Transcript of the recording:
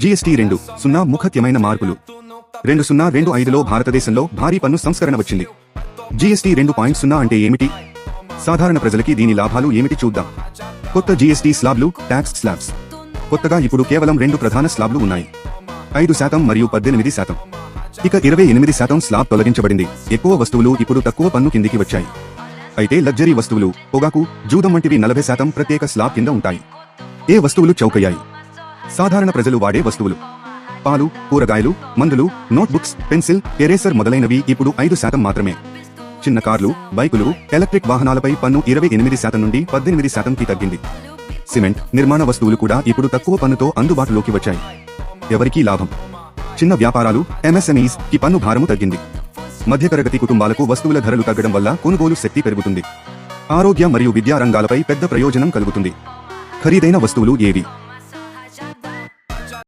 GST రెండు సున్నా ముఖత్యమైన మార్పులు. రెండు సున్నా రెండు ఐదులో భారతదేశంలో భారీ పన్ను సంస్కరణ వచ్చింది. జీఎస్టీ రెండు పాయింట్ సున్నా అంటే ఏమిటి? సాధారణ ప్రజలకి దీని లాభాలు ఏమిటి చూద్దాం. కొత్త జీఎస్టీ స్లాబ్లు ట్యాక్స్ స్లాబ్స్ కొత్తగా ఇప్పుడు కేవలం రెండు ప్రధాన స్లాబ్లు ఉన్నాయి. ఐదు శాతం మరియు పద్దెనిమిది శాతం. ఇక ఇరవై ఎనిమిది శాతం స్లాబ్ తొలగించబడింది. ఎక్కువ వస్తువులు ఇప్పుడు తక్కువ పన్ను కిందికి వచ్చాయి. అయితే లగ్జరీ వస్తువులు పొగాకు జూదం వంటివి నలభై శాతం ప్రత్యేక స్లాబ్ కింద ఉంటాయి. ఏ వస్తువులు చౌకయ్యాయి? సాధారణ ప్రజలు వాడే వస్తువులు. పాలు కూరగాయలు మందులు నోట్బుక్స్ పెన్సిల్ ఎరేసర్ మొదలైనవి ఇప్పుడు ఐదు శాతం మాత్రమే. చిన్న కార్లు బైకులు ఎలక్ట్రిక్ వాహనాలపై పన్ను ఇరవై ఎనిమిది శాతం నుండి పద్దెనిమిది శాతంకి తగ్గింది. సిమెంట్ నిర్మాణ వస్తువులు కూడా ఇప్పుడు తక్కువ పన్నుతో అందుబాటులోకి వచ్చాయి. ఎవరికీ లాభం? చిన్న వ్యాపారాలు ఎంఎస్ఎంఈస్కి పన్ను భారము తగ్గింది. మధ్యతరగతి కుటుంబాలకు వస్తువుల ధరలు తగ్గడం వల్ల కొనుగోలు శక్తి పెరుగుతుంది. ఆరోగ్య మరియు విద్యా రంగాలపై పెద్ద ప్రయోజనం కలుగుతుంది. ఖరీదైన వస్తువులు ఏవి?